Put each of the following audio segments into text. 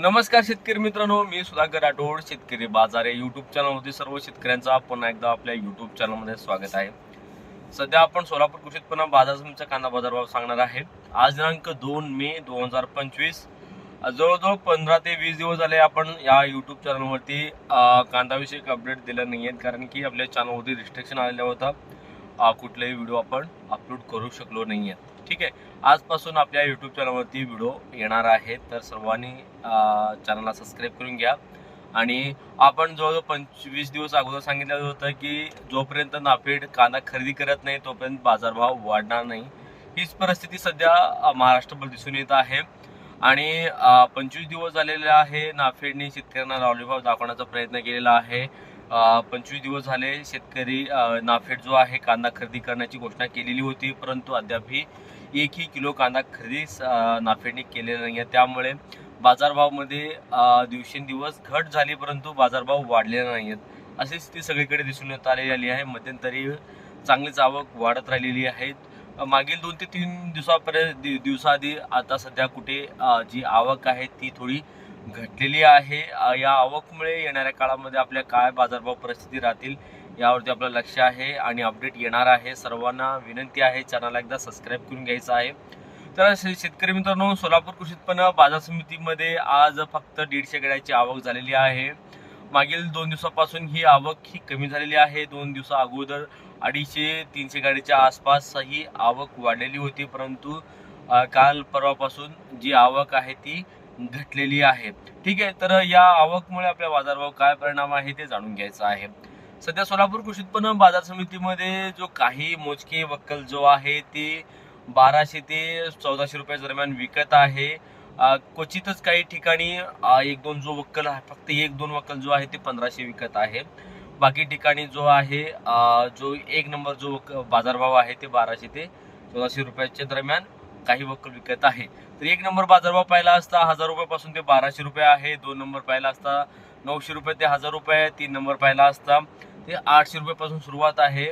नमस्कार शेतकरी मित्रांनो मी सुधाकर राठोड शेतकरी बाजार या युट्यूब चॅनलमध्ये सर्व शेतकऱ्यांचा पुन्हा एकदा आपल्या युट्यूब चॅनलमध्ये स्वागत आहे. सध्या आपण सोलापूर कृषी उत्पन्न बाजार समितीचा कांदा बाजारभाव सांगणार आहे. आज दिनांक दोन मे दोन हजार पंचवीस जवळजवळ पंधरा ते वीस दिवस झाले आपण या युट्यूब चॅनलवरती कांदाविषयक अपडेट दिलं नाही आहेत कारण की आपल्या चॅनलवरती रिस्ट्रिक्शन आलेलं होतं. कुठलेही व्हिडिओ आपण अपलोड करू शकलो नाही आहेत ठीक आहे? आजपासून आपल्या यूट्यूब चॅनलवरती व्हिडिओ येणार आहेत. तर सर्वांनी चॅनलला सबस्क्राईब करून घ्या. आणि आपण जवळजवळ पंचवीस दिवस अगोदर सांगितलं होतं की जोपर्यंत नाफेड कांदा खरेदी करत नाही तोपर्यंत बाजारभाव वाढणार नाही. हीच परिस्थिती सध्या महाराष्ट्रभर दिसून येत आहे. आणि पंचवीस दिवस झालेले आहे नाफेडने शेतकऱ्यांना लावली दाखवण्याचा प्रयत्न केलेला आहे. पंचवीस दिवस झाले शेतकरी नाफेड जो आहे कांदा खरेदी करण्याची घोषणा केलेली होती परंतु अद्यापही एकही किलो कांदा खरेदी नाफेडने केलेला नाही आहे त्यामुळे बाजारभावामध्ये दिवसेंदिवस घट झाली परंतु बाजारभाव वाढलेले नाही आहेत अशी स्थिती सगळीकडे दिसून येत आलेली आहे. मध्यंतरी चांगलीच आवक वाढत राहिलेली आहे. मागील दोन ते तीन दिवसापर्यंत दि- दिवसाआधी आता सध्या कुठे जी आवक आहे ती थोडी घटलेली आहे. या आवकमुळे येणाऱ्या काळामध्ये आपल्या काय बाजारभाव परिस्थिती राहतील यावरती आपलं लक्ष आहे आणि अपडेट येणार आहे. सर्वांना विनंती आहे चॅनलला एकदा सबस्क्राईब करून घ्यायचं आहे. तर शेतकरी मित्रांनो सोलापूर कृषी उत्पन्न बाजार समितीमध्ये आज फक्त दीडशे गाड्याची आवक झालेली आहे. मागील दोन दिवसापासून ही आवक ही कमी झालेली आहे. दोन दिवसा अगोदर अडीचशे तीनशे गाडीच्या आसपास ही आवक वाढलेली होती. परंतु काल परवापासून जी आवक आहे ती घटलेली आहे. ठीक आहे तर या आवकमुळे आपल्या बाजारभाव काय परिणाम आहे ते जाणून घ्यायचं आहे. सध्या सोलापूर कृषी उत्पन्न बाजार समितीमध्ये जो काही मोजके वक्कल जो आहे ते बाराशे ते चौदाशे रुपये दरम्यान विकत आहे. क्वचितच काही ठिकाणी एक दोन जो वक्कल आहे फक्त एक दोन वक्कल जो आहे ते पंधराशे विकत आहे. बाकी ठिकाणी जो आहे जो एक नंबर जो वक- बाजारभाव आहे ते बाराशे ते चौदाशे रुपयाच्या दरम्यान काही वक्कल विकत आहे. तर एक नंबर बाजारभाव पाहिला असता हजार रुपयापासून ते बाराशे रुपये आहे. दोन नंबर पाहिला असता नऊशे रुपये ते हजार रुपये आहे. तीन नंबर पाहिला असता ते आठशे रुपयापासून सुरुवात आहे.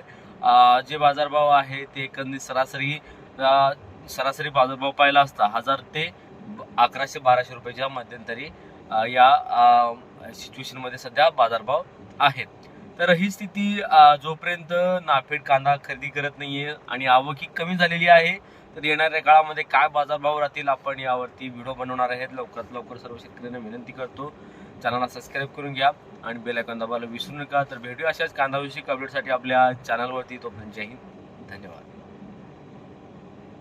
जे बाजारभाव आहे ते एकंदरीत सरासरी सरासरी बाजारभाव पाहिला असता हजार ते अकराशे बाराशे रुपयाच्या मध्यंतरी या सिच्युएशनमध्ये सध्या बाजारभाव आहेत. तर ही स्थिती जोपर्यंत नाफेड कांदा खरेदी करत नाहीये आणि आवक ही कमी झालेली आहे तर येणाऱ्या काळामध्ये काय बाजारभाव राहतील आपण यावरती व्हिडिओ बनवणार आहेत. लवकरात लवकर सर्व शेतकऱ्यांना विनंती करतो. चॅनलला सबस्क्राईब करून घ्या आणि बेल आयकॉन दाबायला विसरू नका. तर भेटूया अशाच कांदाविषयक अपडेटसाठी आपल्या चॅनलवरती तोपर्यंत जय हिंद. धन्यवाद.